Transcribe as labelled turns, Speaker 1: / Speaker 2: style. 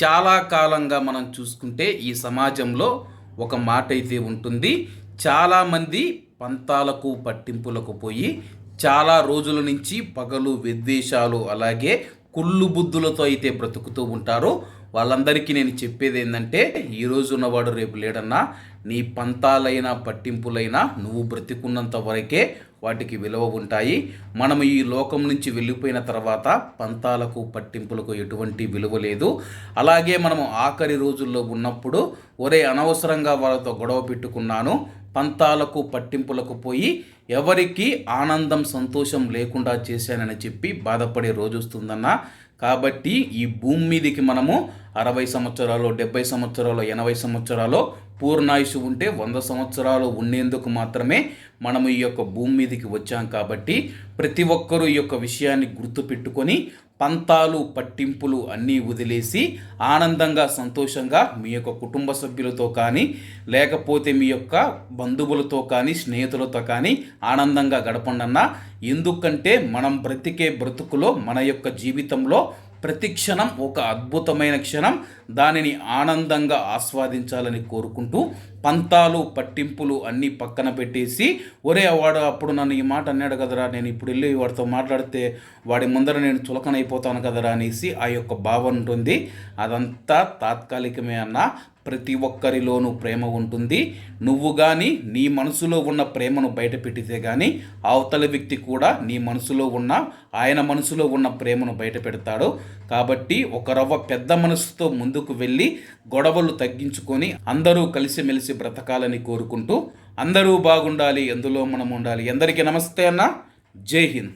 Speaker 1: చాలా కాలంగా మనం చూసుకుంటే ఈ సమాజంలో ఒక మాట అయితే ఉంటుంది. చాలామంది పంతాలకు పట్టింపులకు పోయి చాలా రోజుల నుంచి పగలు విద్వేషాలు అలాగే కుళ్ళు బుద్ధులతో అయితే బ్రతుకుతూ ఉంటారు. వాళ్ళందరికీ నేను చెప్పేది ఏంటంటే ఈ ఉన్నవాడు రేపు లేడన్నా నీ పంతాలైనా పట్టింపులైనా నువ్వు బ్రతికున్నంత వరకే వాటికి విలువ ఉంటాయి. మనం ఈ లోకం నుంచి వెళ్ళిపోయిన తర్వాత పంతాలకు పట్టింపులకు ఎటువంటి విలువ లేదు. అలాగే మనము ఆఖరి రోజుల్లో ఉన్నప్పుడు ఒరే అనవసరంగా వాళ్ళతో గొడవ పెట్టుకున్నాను పంతాలకు పట్టింపులకు పోయి ఎవరికి ఆనందం సంతోషం లేకుండా చేశానని చెప్పి బాధపడే రోజు వస్తుందన్న. కాబట్టి ఈ భూమి మీదకి మనము అరవై సంవత్సరాలు డెబ్బై సంవత్సరాలు ఎనభై సంవత్సరాలు పూర్ణాయుషు ఉంటే వంద సంవత్సరాలు ఉండేందుకు మాత్రమే మనము ఈ యొక్క భూమి మీదకి వచ్చాం కాబట్టి ప్రతి ఒక్కరూ ఈ యొక్క విషయాన్ని గుర్తుపెట్టుకొని పంతాలు పట్టింపులు అన్నీ వదిలేసి ఆనందంగా సంతోషంగా మీ యొక్క కుటుంబ సభ్యులతో కానీ లేకపోతే మీ యొక్క బంధువులతో కానీ స్నేహితులతో కానీ ఆనందంగా గడపండన్నా ఎందుకంటే మనం బ్రతికే బ్రతుకులో మన యొక్క జీవితంలో ప్రతి క్షణం ఒక అద్భుతమైన క్షణం దానిని ఆనందంగా ఆస్వాదించాలని కోరుకుంటూ పంతాలు పట్టింపులు అన్నీ పక్కన పెట్టేసి ఒరే వాడు అప్పుడు నన్ను ఈ మాట అన్నాడు కదరా నేను ఇప్పుడు వెళ్ళి వాడితో మాట్లాడితే వాడి ముందర నేను చులకనైపోతాను కదరా అనేసి ఆ యొక్క భావన ఉంటుంది. అదంతా తాత్కాలికమే అన్న ప్రతి ఒక్కరిలోనూ ప్రేమ ఉంటుంది. నువ్వు కానీ నీ మనసులో ఉన్న ప్రేమను బయట పెట్టితే కానీ అవతల వ్యక్తి కూడా నీ మనసులో ఉన్న ఆయన మనసులో ఉన్న ప్రేమను బయట పెడతాడు కాబట్టి ఒక రవ్వ పెద్ద మనసుతో ముందుకు వెళ్ళి గొడవలు తగ్గించుకొని అందరూ కలిసిమెలిసి బ్రతకాలని కోరుకుంటూ అందరూ బాగుండాలి ఎందులో మనం ఉండాలి ఎందరికీ నమస్తే అన్న. జై హింద్.